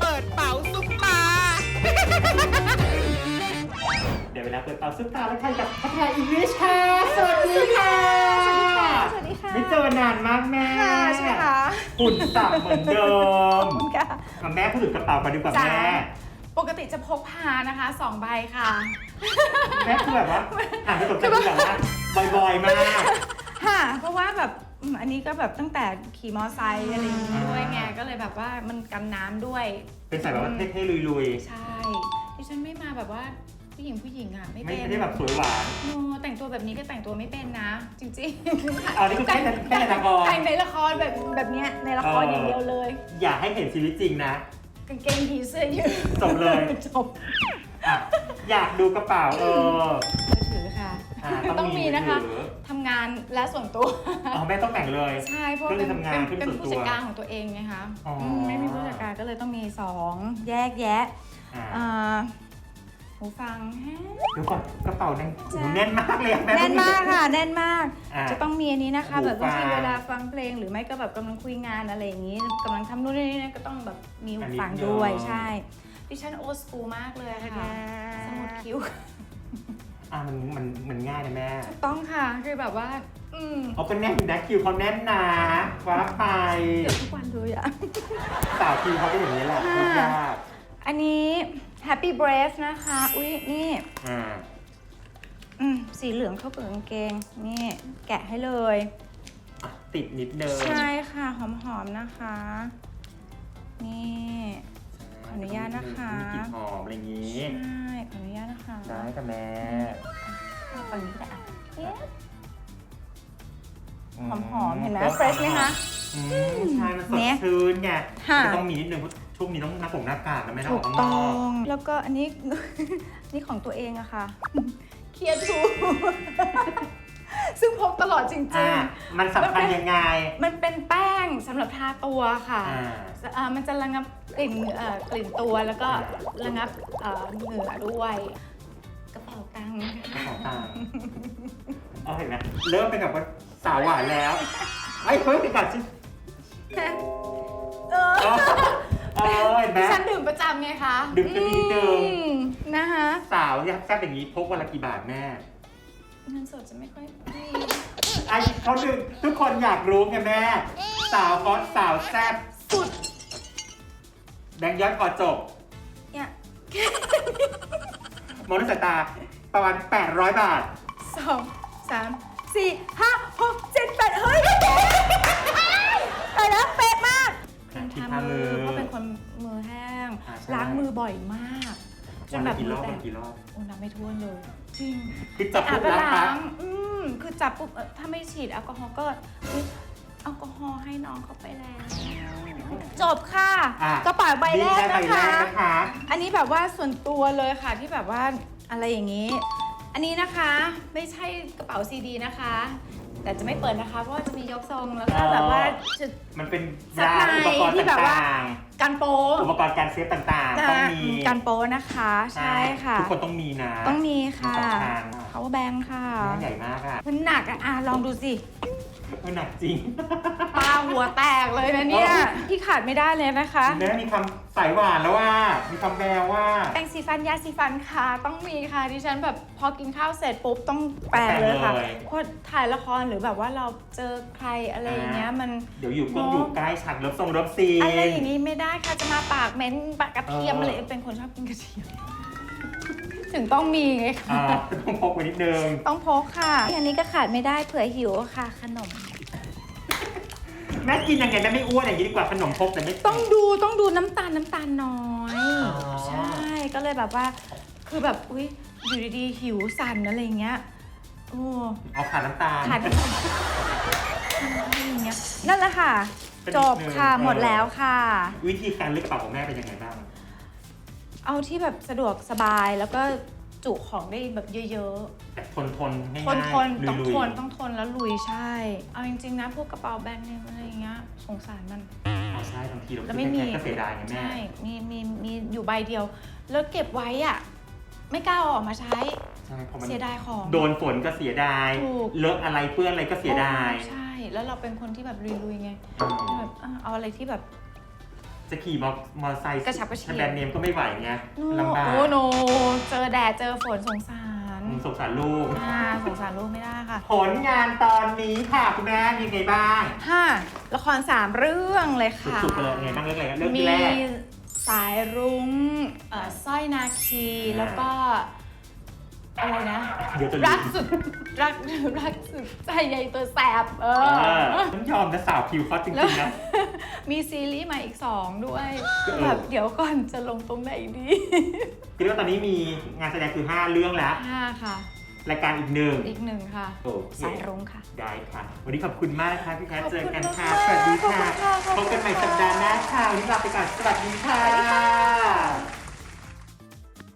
เปิดเป๋าซุปตา เดี๋ยวเวลาเปิดเตาซุปตาแล้วค่ะกับพัฒนาอิงลิชค่ะ สวัสดีค่ะสวัสดีค่ะ ไม่เจอนานมากแม่ค่ะใช่ไหมคะหุ่นสับเหมือนเดิมขอบคุณค่ะมาแม่พูดถึงกระเป๋ากันดีกว่าจ้า แม่ ปกติจะพกพานะคะสองใบค่ะ แม่คือแบบว่าอ่านไปตกใจคือแบบว่าบ่อยๆมาก ค่ะ เพราะว่าแบบ อืมอันนี้ก็แบบตั้งแต่ขี่มอไซค์อะไรอย่างงี้ด้วยไงอ่าก็เลยแบบว่ามันกันน้ำด้วย เป็นสายแบบว่าเท่ๆลุยใช่ที่ฉันไม่มาแบบว่าผู้หญิงผู้หญิงอะไม่ๆ ไม่เป็นไม่ได้แบบสวยหวานโนแต่งตัวแบบนี้ก็แต่งตัวไม่เป็นนะ จริงๆอ๋อนี่คือแค่ในแค่ในละคร แต่งในละครแบบแบบเนี้ยในละครเออออย่างเดียวเลย อยากให้เห็นชีวิตจริงนะ กางเกงผีเสื้อยืดจบเลย จบอะ อยากดูกระเป๋าเออมือถือค่ะ อ่าต้องมีนะคะถือทำ งานและส่วนตัว อ๋อแม่ต้องแต่งเลย ใช่เพราะว่าเป็นเครื่องทำงานเป็นเครื่องเป็นส่วนตัวผู้จัดการของตัวเองไงคะอ๋ออื มไม่มีผู้จัดการก็เลยต้องมีสองแยกแยะอ่าอ่าหูฟังแฮะ เดี๋ยวก่อนกระเป๋าแน่นจ้ะแน่นมากเลยอะแม่ แน่นมากค่ะแน่นมาก อ่าจะต้องมีอันนี้นะคะ หูแบบบางทีฟังเวลาฟังเพลงหรือไม่ก็แบบกำลังคุยงานอะไรอย่างนี้กำลังทำนู่นนี่นั่นก็ต้องแบบมีหูฟังอันนี้ด้วยเนอะใช่ ดิฉันโอสกูมากเลยค่ะ สมุดคิ้ว อะมันมันมันง่ายนะแม่ต้องค่ะคือแบบว่า อืมเอาก็แน่นอยู่นะคิวเขาแน่นนะว้าไปเกือบทุกวันเลยอะ สาวคิวเขาเป็นอย่างนี้แหละค่ะพูดยากอันนี้ Happy Breath นะคะ อุ๊ยนี่ อ่าอืมสีเหลืองเข้ากับกางเกง นี่ แกะให้เลย อะติดนิดเดิมใช่ค่ะ หอมๆนะคะ นี่ ขออนุญาตนะคะ มีกลิ่นหอมอะไรอย่างนี้ ใช่ขออ นุญาตนะคะได้ค่ะแม่เอาฝั่งนี้ก็ได้อะเอ๊ะอืหอมๆเห็นไหมแล้ว fresh ไหมคะ อืมใช่ มันสดเนี่ยชื่นไงค่ะ มันต้องมีนิดนึงเพราะช่วงนี้ต้องหน้าผมหน้ากากนะไม่ต้องอถูอกกข้างนต้ออกง แล้วก็อันนี้ นี่ของตัวเองอะค่ะ เคลียร์ทู ซึ่งพกตลอดจริงอ่าๆมันสำคัญยังไงมันเป็นแป้งสำหรับทาตัวค่ะอ่าอ่ามันจะระงับกลิ่นเอ่อกลิ่นตัวแล้วก็ระงับเอ่อเหงื่อด้วยกระเป๋า ตังค์กระเป๋าตังค์เอาเห็นไหมเริ่มเป็นแบบว่าสาวหวานแล้วไอ้ยเฮ้ยเป็นกัดชิเออเออเห็นไหมฉันดื่มประจำไงคะดื่มจะมีนิดนึง อืมนะคะสาวยักษ์แซ่บอย่างนี้พกวันละกี่บาทแม่ เงินสดจะไม่ค่อยมีไอ้เขาดึงทุกคนอยากรู้ไงแม่ สาวฮอตสาวแซ่บสุดแบงค์ย้อยพอจบเนี่ยมองด้วยสายตา ประมาณ 800 บาท สองสามสี่ห้าหกเจ็ดแปดเฮ้ยไปแล้วเป๊ะมากที่ทาทามืมืออเพราะเป็นคนมือแห้ง อ่าใช่ ล้างมือบ่อยมาก จวันนแบละบกี่รอบมืวันแตละกี่รอบ โอ้น้ำไม่ท่วนเลย จริง คือจับอาปุ๊บบก็ล้างล้าปั๊บงอืมคือจับปุ๊บเอ่อถ้าไม่ฉีดแอลกอฮอล์ก็เฮ้ยแอลกอฮอล์ให้น้องเขาไปแล้ว จบค่ะอะกระเป๋าใบแรกนี่นะใบแรคะ กนะคะ อันนี้แบบว่าส่วนตัวเลยค่ะที่แบบว่า อะไรอย่างนี้ อันนี้นะคะไม่ใช่กระเป๋าซีดีนะคะ แต่จะไม่เปิดนะคะ เพราะว่าจะมียกทรงแล้วก็อ๋อแบบว่าจะมันเป็นซับยาในอุปกรณ์ที่แบบว่า ต่างการโปๆอุปกรณ์การเซฟต่างๆ ต้องมีการโปนะคะ ใช่ค่ะ ทุกคนต้องมีนะต้องมีค่ะสำคัญ power bank ค่ะน้องใหญ่มากอะมันหนักอะอะลองดูสิ มันหนักจริง ปลาหัวแตกเลยนะเนี่ย ที่ขาดไม่ได้เลยนะคะ แม่มีคำสายหวานแล้วว่า มีคำแววว่า แปรงสีฟันยาสีฟันค่ะ ต้องมีค่ะดิฉันแบบพอกินข้าวเสร็จปุ๊บต้องแปรงเลยค่ะแปรงเลย เพราะถ่ายละครหรือแบบว่าเราเจอใครอะไรอย่างเงี้ยมัน เดี๋ยวอยู่กล้องเนอะอยู่ใกล้ฉากรบทรงรบซีอะไรอย่างงี้ไม่ได้ค่ะจะมาปากเหม็นปากกระเทียมเออออะไรเป็นคนชอบกินกระเทียม ถึงต้องมีไงอ่าคะต้องพกไว้นิดนึง ต้องพกค่ะ อันนี้ก็ขาดไม่ได้เผื่อหิวค่ะ ขนม แม่กินยังไงแม่ไม่อ้วนอย่างนี้ดีกว่าขนมพกแต่ไม่ต้องดูต้องดูน้ำตาลน้ำตาลน้อย อ๋อใช่ก็เลยแบบว่า คือแบบอุ้ยอยู่ดีๆหิวสั่นอะไรอย่างเงี้ยโอ้เอาขาดน้ำตาล ขาดอะไรอย่างเงี้ยนั่นแหละค่ะ เป็นจอีกบหนึ่งค่ะเออ หมดแล้วค่ะ วิธีการเลือกกระเป๋าของแม่เป็นยังไงบ้าง เอาที่แบบสะดวกสบายแล้วก็จุของได้แบบเยอะแต่ทนทนๆง่ายๆทนทนๆต้องลุทยนต้องทนแล้วลุยใช่ เอาจริงๆนะพวกกระเป๋าแบรนด์เนมอะไรอย่างเงี้ยสงสารมันๆอ๋อใช่บางทีเราแล้วไม่มีคิดแค่ก็เสียดายไงแม่ ใช่ มีมีมีอยู่ใบเดียว แล้วเก็บไว้อะ ไม่กล้าเอาออกมาใช้ ใช่เพราะมันเสียดายของ โดนฝนก็เสียดาย ถูก เลอะอะไรเปื้อนอะไรก็เสียดายใช่ แล้วเราเป็นคนที่แบบลุยๆไงอ๋อแบบอะเอาอะไรที่แบบ จะขี่มอมอเตอร์ไซค์กระฉับกระเฉง แบรนด์เนมก็ไม่ไหวไงลำบากโอ้โนเจอแดดเจอฝนสงสารอืมสงสารลูก อ่าสงสารลูกไม่ได้ค่ะผลงานตอนนี้ค่ะคุณแม่มีไงบ้าง ห้าละครสามเรื่องเลยค่ะ สุดๆไปเลยไงบ้างเรื่องอะไรเรื่องมีที่แรก สายรุ้งเอ่อสร้อยนาคี อ่า แล้วก็ อะไรนะ เดี๋ยวจะลืมรักสุด รักรักสุดใจใหญ่ตัวแสบ เอเอออ ต้องยอมนะสาวคิวเขาจแล้วริงๆนะ มีซีรีส์มาอีกสองด้วยเออแบบเดี๋ยวก่อนจะลงตรงไหนดีคือว่าตอนนี้มีงานแสดงคือ 5 เรื่องแล้ว ห้าค่ะ รายการอีกหนึ่งอีกหนึ่งค่ะ โอเคสายรุ้งค่ะ ได้ค่ะ วันนี้ขอบคุณมากนะคะพี่แคทขอบเจคุอณกันค่ะ มากๆสวัสดีขอบค่ะคุณค่ะขอบพคุบณกันใหม่สัปดาห์หน้าค่ะวันนี้ลาไปก่อน สวัสดีค่ะสวัสดีค่ะ